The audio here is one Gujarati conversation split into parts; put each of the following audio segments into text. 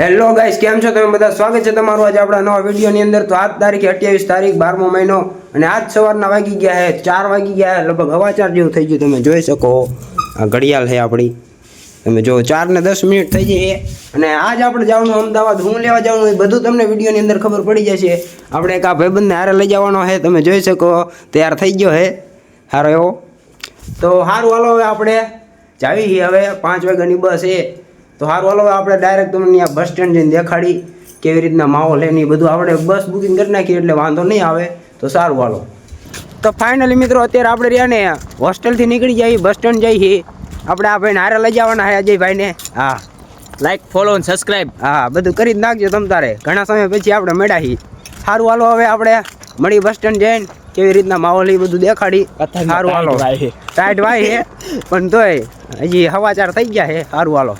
હેલો ગાઈસ કેમ છો તમે બધા? સ્વાગત છે તમારું આજે આપણા નવા વિડીયોની અંદર. તો આજ તારીખે અઠ્યાવીસ તારીખ, બારમો મહિનો અને આજ સવારના વાગી ગયા છે ચાર વાગી ગયા છે લગભગ હવા ચાર જેવું થઈ ગયું. તમે જોઈ શકો આ ઘડિયાળ છે આપણી. તમે જો ચાર ને દસ મિનિટ થઈ જઈએ અને આજ આપણે જવાનું અમદાવાદ. હું લેવા જવાનું એ બધું તમને વિડીયોની અંદર ખબર પડી જશે. આપણે એક આ ભાઈબંધને હારે લઈ જવાનો છે તમે જોઈ શકો. તૈયાર થઈ ગયો છે સારો એવો. તો સારું હાલો હવે આપણે જાવી હવે. પાંચ વાગ્યાની બસ એ તો સારું હાલો આપણે ડાયરેક્ટ તમને ત્યાં બસ સ્ટેન્ડ જઈને દેખાડી કેવી રીતના માહોલ એની બધું. આપણે બસ બુકિંગ કરી નાખીએ એટલે વાંધો નહીં આવે. તો સારું હાલો. તો ફાઇનલી મિત્રો અત્યારે આપણે રહ્યા ને હોસ્ટેલથી નીકળી જઈએ બસ સ્ટેન્ડ જઈએ આપણે આ ભાઈને હારે લઈ જવાના છે અજયભાઈને હા. લાઈક ફોલો અને સબસ્ક્રાઇબ હા બધું કરી જ નાખજો તમ તારે. ઘણા સમય પછી આપણે મળ્યા છીએ. સારું હાલો હવે આપણે મળી બસ સ્ટેન્ડ જઈને કેવી રીતના માહોલ એ બધું દેખાડી. સારું હાલો. ટાઈટ વાય છે પણ તોય હજી હવાચાર થઈ ગયા છે. સારું હાલો.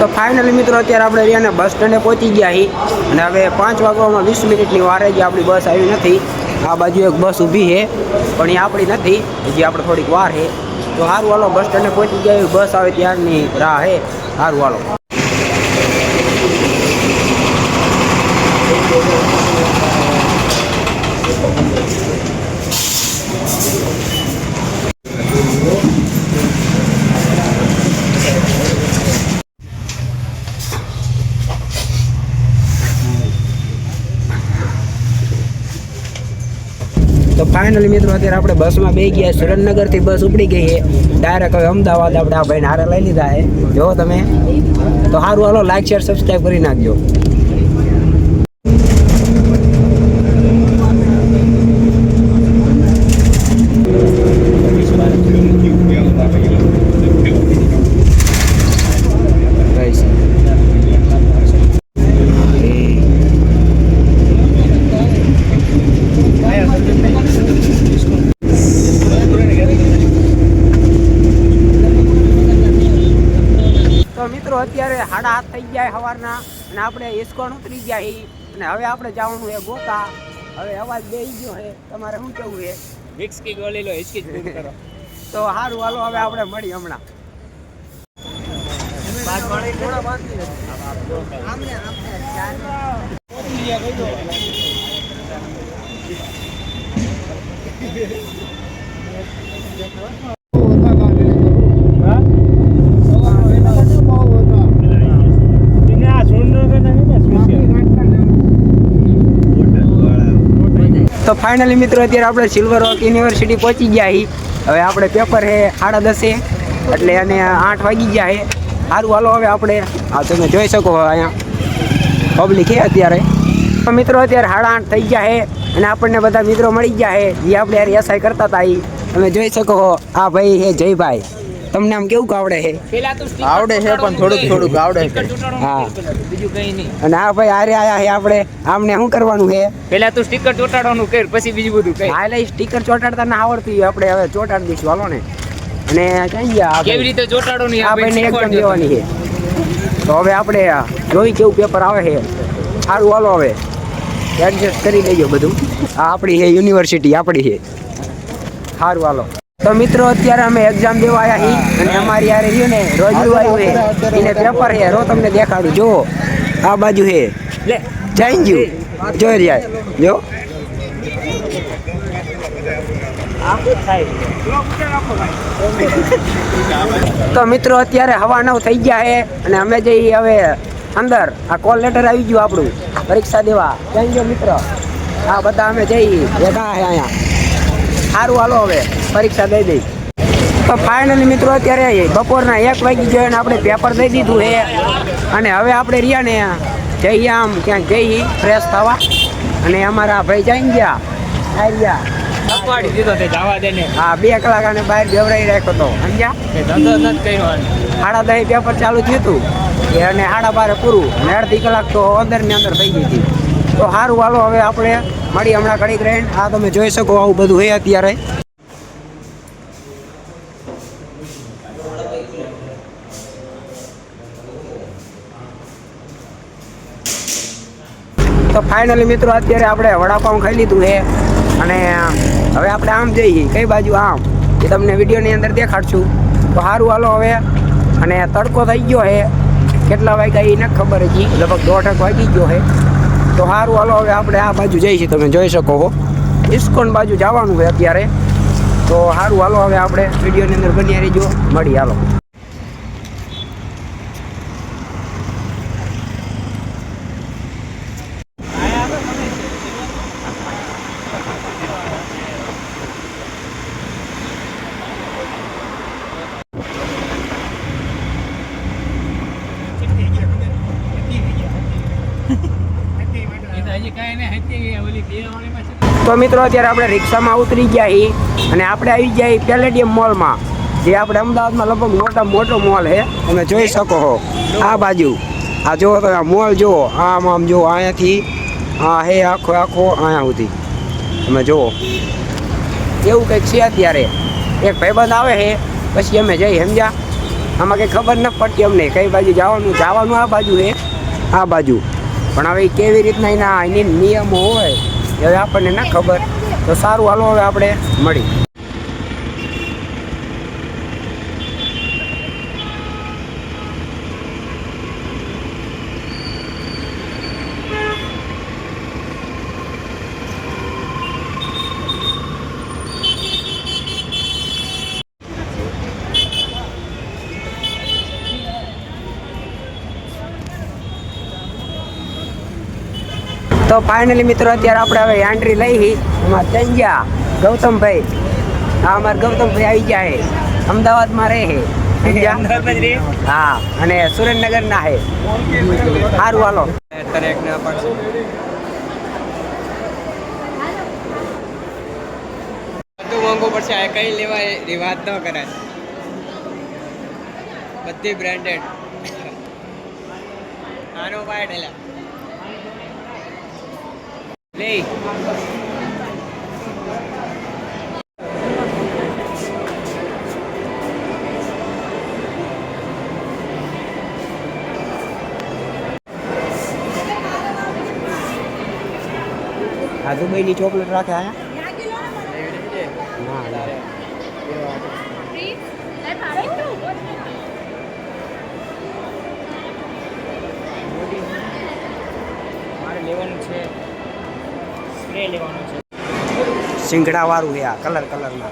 તો ફાઇનલી મિત્રો અત્યારે આપણે રહ્યા બસ સ્ટેન્ડે પહોંચી ગયા છીએ. અને હવે પાંચ વાગવામાં વીસ મિનિટની વારે જે આપણી બસ આવી નથી, આ બાજુ એક બસ ઊભી છે, પણ એ આપણી નથી, હજી આપણે થોડીક વાર છે. તો સારું હાલો બસ સ્ટેન્ડે પહોંચી ગયા. બસ આવે ત્યારની રાહ છે. સારું હાલો તો ફાઇનલી મિત્રો, અત્યારે આપણે બસમાં બે ગયા સુરેન્દ્રનગરથી બસ ઉપડી ગઈ છે. ડાયરેક્ટ હવે અમદાવાદ આપણે આ ભાઈને હારે લઈ લીધા છે. જો તમે, તો સારું, હાલો લાઈક શેર સબસ્ક્રાઈબ કરી નાખજો Guys. તો મિત્રો અત્યારે સાડા હાથ થઈ ગયા સવારના અને આપણે ઇસ્કોન ઉતરી ગયા છીએ અને હવે આપણે જવાનું છે ગોતા. હવે અવાજ બે ગયો છે. તમારે શું કેવું છે? વિક્સ ગોલી ગોળી લો હિચકી કરો. તો સારું હાલો હવે આપણે મળી હમણાં. તો ફાઇનલી મિત્રો અત્યારે આપણે સિલ્વર રોક યુનિવર્સિટી પહોંચી ગયા હી. હવે આપણે પેપર છે સાડા દસે, એટલે અને આઠ વાગી ગયા છે સારું હાલો હવે આપણે, આ તમે જોઈ શકો અહીંયા. પબ્લિક છે અત્યારે. તો મિત્રો અત્યારે સાડા આઠ થઈ ગયા છે અને આપણને બધા મિત્રો મળી ગયા છે જે આપણે યાર એસઆઈ કરતા હતા એ તમે જોઈ શકો આ ભાઈ હે જયભાઈ. તમને આમ કેવું આવડે છે? આવડે છે પણ થોડુંક થોડુંક આવડે છે. હા. બીજું કઈ નહીં. અને આ ભાઈ આરે આયા છે આપણે. આમને શું કરવાનું છે? પેલા તું સ્ટીકર ચોટાડવાનું કર પછી બીજું બધું કઈ. હા એટલે સ્ટીકર ચોટાડતા ના આવડતી હોય આપણે હવે ચોટાડી દઈશું. હાલો ને. અને કઈ ગયા કેવી? રીતે ચોટાડવાનું આ આપણે ભાઈને એક્ઝામ દેવાની છે. તો હવે આપણે જોઈ કેવું પેપર આવે છે. સારું હાલો હવે. એડજસ્ટ કરી લેજો બધું. આ આપણી છે યુનિવર્સિટી આપણી છે. સારું હાલો. તો મિત્રો અત્યારે અમે એક્ઝામ દેવા આવ્યા હી અને અમારી યારે રહ્યું ને રોજ આવ્યું હે એને પેપર હે રો તમને દેખાડું. જો આ બાજુ છે. લે. જઈ ગયું જોઈ રહ્યા. જો. તો મિત્રો અત્યારે હવા નવ થઈ ગયા હે અને અમે જઈ હવે અંદર આ કોલ લેટર આવી ગયું આપણું. પરીક્ષા દેવા. જઈ ગયો મિત્ર. આ બધા અમે જઈ ભેગા હે અહીંયા સારું હાલો હવે પરીક્ષા દઈ દઈ. તો ફાઇનલી મિત્રો અત્યારે બપોરના એક વાગી ગયો અને આપણે પેપર દઈ દીધું એ અને હવે આપણે રહ્યા ને જઈએ આમ ક્યાંક જઈએ ફ્રેશ થવા. અને અમારા ભાઈ જઈ ગયા. આવી દીધો તે જવા દે ને. હા બે કલાક અને બહાર બેવરાઈ રાખ્યો તો. સમજ્યા? ધંધો નથી કર્યો સાડા દસ પેપર ચાલુ થયું હતું. અને સાડા બારે પૂરું. અને અડધી કલાક તો અંદર ને અંદર થઈ ગઈ હતી. તો સારું હાલો, હવે આપણે મળી હમણાં ઘડીક રહીને આ તમે જોઈ શકો આવું બધું હોય અત્યારે. તો ફાઇનલી મિત્રો અત્યારે આપણે વડાપાઉં ખાઈ લીધું છે અને હવે આપણે આમ જઈએ. કઈ બાજુ? આમ. એ તમને વિડીયોની અંદર દેખાડશું. તો સારું હાલો, હવે. અને તડકો થઈ ગયો છે કેટલા વાગ્યા એ નથી ખબર હજી. લગભગ દોઢક વાગી ગયો છે તો સારું હાલો, હવે આપણે આ બાજુ જઈએ છીએ. તમે જોઈ શકો છો ઇસ્કોન બાજુ જવાનું છે અત્યારે. તો સારું હાલો, હવે આપણે વિડીયોની અંદર બની રહીજો. મળી હાલો. તો મિત્રો, અત્યારે આપણે રિક્ષામાં ઉતરી ગયા છીએ અને આપણે આવી ગયા પેલેડિયમ મોલમાં, જે આપણે અમદાવાદમાં લગભગ મોટા મોટો મોલ છે. તમે જોઈ શકો છો આ બાજુ. આ જુઓ તમે, આ મોલ જુઓ, આમ આમ જુઓ અહીંયાથી આ હે, આખો આખો અહીંયા સુધી. તમે જુઓ. એવું કંઈક છે અત્યારે. એક ભાઈબંધ આવે છે, પછી અમે જઈ સમજ્યા? આમાં કંઈ ખબર ન પડતી અમને. કઈ બાજુ જવાનું જવાનું આ બાજુ છે? આ બાજુ. પણ હવે કેવી રીતના એના એની નિયમો હોય, એ હવે આપણને ના ખબર. તો સારું, હાલો હવે આપણે મળી. તો ફાઇનલી મિત્રો અત્યારે આપણે હવે એન્ટ્રી લઈ એમાં તંજા ગૌતમભાઈ. હા, અમારે ગૌતમભાઈ આવી છે અમદાવાદમાં રહે હા. અને સુરેન્દ્રનગર ના હે. સારું હાલો. ન કરાય. બધી બ્રાન્ડેડ આનો પાય લે આ દુબઈની ચોકલેટ રાખે આયા ના ના મારે લેવાનું છે સ્પ્રે લેવાનો છે. સિંગડા વાળું છે આ કલર કલરના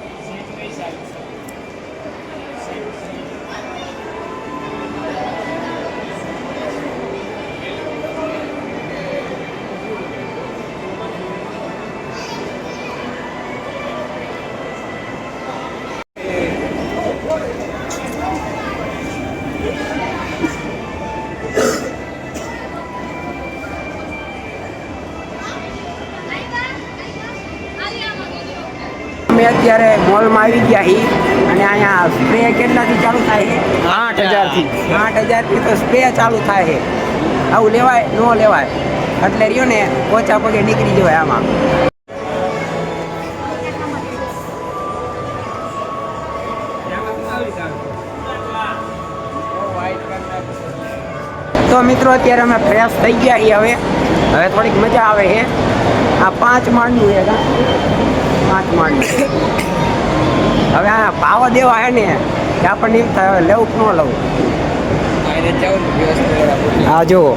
અત્યારે મોલમાં આવી ગયા હી અને અહીંયા સ્પ્રે કેટલાથી ચાલુ થાય છે આઠ હજારથી. આઠ હજારથી તો સ્પ્રે ચાલુ થાય છે. આવું લેવાય ન લેવાય. એટલે રહ્યો ને ઓછા પગે નીકળી જવાય આમાં. તો મિત્રો અત્યારે અમે ફ્રેશ થઈ ગયા છીએ હવે. હવે થોડીક મજા આવે છે. આ પાંચ માળનું છે? પાંચ માળનું હવે આ ભાવ દેવા હે ને કે આપણને એમ થાય હવે લેવું કે ન લેવું? હા જવું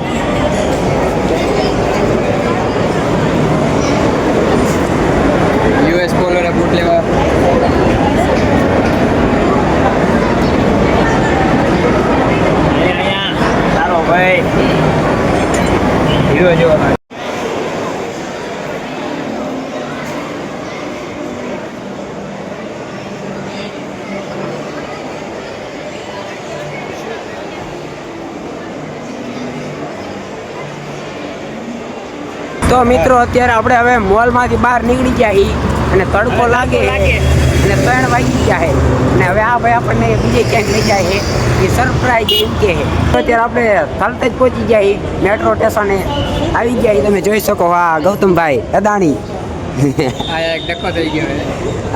જુઓ યુએસ પોલોના બૂટ લેવા. ભાઈ. હીરો જેવો તો મિત્રો અત્યારે આપણે હવે મોલમાંથી બહાર નીકળી ગયા છીએ અને તડકો લાગે અને ત્રણ વાગી ગયા છે. અને હવે આ ભાઈ આપણને બીજે ક્યાંક લઈ જાય છે. એ સરપ્રાઈઝ એમ કે છે. અત્યારે આપણે તરત જ પહોંચી જાય મેટ્રો સ્ટેશને આવી ગયા તમે જોઈ શકો. હા ગૌતમભાઈ અદાણી.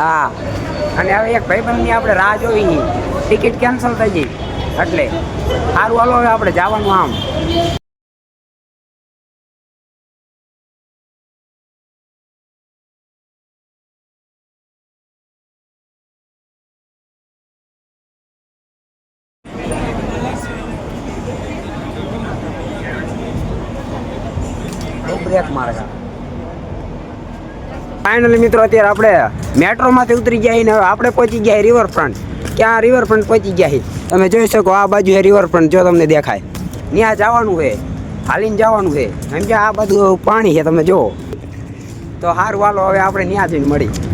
હા અને હવે એક ભાઈબંધની આપણે રાહ જોવી ટિકિટ કેન્સલ થઈ ગઈ. એટલે સારું હાલો હવે આપણે જવાનું આમ. બ્રેક માર્ગ. ફાઇનલી મિત્રો, અત્યારે આપણે મેટ્રોમાંથી ઉતરી ગયા ને હવે આપણે પહોંચી ગયા રિવરફ્રન્ટ ક્યાં રિવરફ્રન્ટ પહોંચી ગયા તમે જોઈ શકો આ બાજુ છે રિવરફ્રન્ટ જો તમને દેખાય. ત્યાં જવાનું છે. હાલીને જવાનું છે. એમ કે આ બધું પાણી છે, તમે જુઓ. તો સારું વાલો હવે આપણે ત્યાં જઈને મળી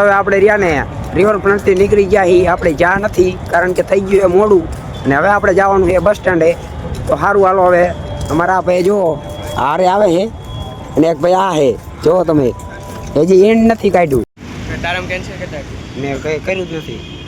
હવે આપણે રહ્યા ને રિવરફ્રન્ટથી નીકળી ગયા છીએ આપણે જા નથી કારણ કે થઈ ગયું એ મોડું. અને હવે આપણે જવાનું છે બસ સ્ટેન્ડે. તો સારું હાલો હવે. અમારા ભાઈ જુઓ હારે આવે છે અને એક ભાઈ આ છે જુઓ તમે. હજી એન્ડ નથી કાઢ્યું. તારામ કેન્સલ કરતા મેં કંઈ કર્યું જ નથી.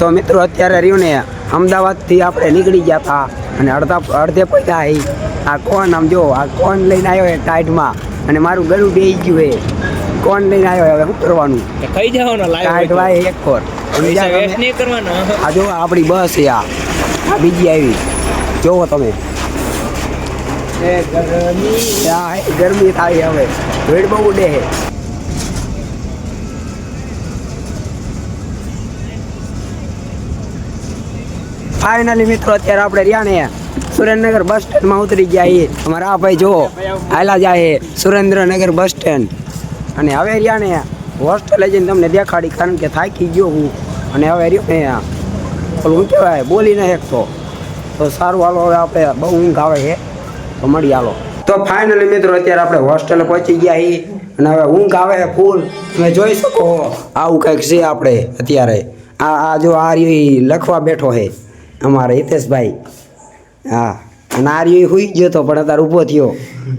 તો મિત્રો અત્યારે રહ્યું ને અમદાવાદથી આપણે નીકળી ગયા હતા અને અડધા અડધે પૈસા હી. આ કોણ આમ જો આ કોણ લઈને આવ્યો એ ટાઈટમાં? અને મારું ગળું બે ગયું હે કોણ લઈને આવ્યો હવે શું કરવાનું? કઈ જવાનો ટાઈટ વાય એક કરવાનો. આ જો આપણી બસ છે આ. આ બીજી આવી. જોવો તમે. ગરમી. થાય હવે. ભીડ બહુ ઉડે છે ફાઇનલી મિત્રો, અત્યારે આપણે રહ્યા સુરેન્દ્રનગર બસ સ્ટેન્ડમાં ઉતરી ગયા છીએ. અમારા આ ભાઈ જો હાલા જાય સુરેન્દ્રનગર બસ સ્ટેન્ડ. અને હવે રહ્યા ને હોસ્ટેલે જઈને તમને દેખાડી, કારણ કે થાકી ગયો હું. અને હવે રહ્યો ને, ઓલું કહેવાય, બોલીને એક તો. તો સારું, હાલો, હવે આપણે બહુ ઊંઘ આવે છે. તો મળી હાલો. તો ફાઇનલી મિત્રો, અત્યારે આપણે હોસ્ટેલે પહોંચી ગયા છીએ. અને હવે ઊંઘ આવે ફૂલ તમે જોઈ શકો આવું કંઈક છે આપણે અત્યારે. આ આ જો આ લખવા બેઠો છે. અમારે હિતેશભાઈ. હા અને આ રહ્યો ઈ હુઈ ગયો તો પણ અત્યારે ઊભો થયો.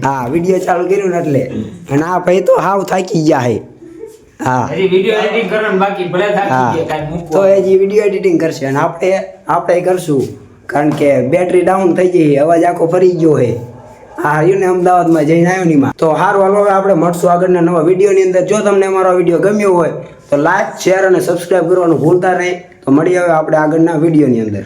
હા વીડિયો ચાલુ કર્યું ને એટલે. અને આ ભાઈ તો હાવ થાકી ગયા હે. હા. વીડિયો એડિટિંગ કરવાનું બાકી ભલે હા. તો હજી વીડિયો એડિટિંગ કરશે અને આપણે આપણે કરશું. કારણ કે બેટરી ડાઉન થઈ ગઈ અવાજ આખો ફરી ગયો હે. હા હર્યું ને અમદાવાદમાં જઈને આવ્યો ની તો સારું હાલો હવે આપણે મળશું આગળના નવા વિડીયોની અંદર. જો તમને અમારો વીડિયો ગમ્યો હોય તો લાઈક શેર અને સબસ્ક્રાઈબ કરવાનું ભૂલતા નહીં. તો મળીએ હવે આપણે આગળના વિડીયોની અંદર.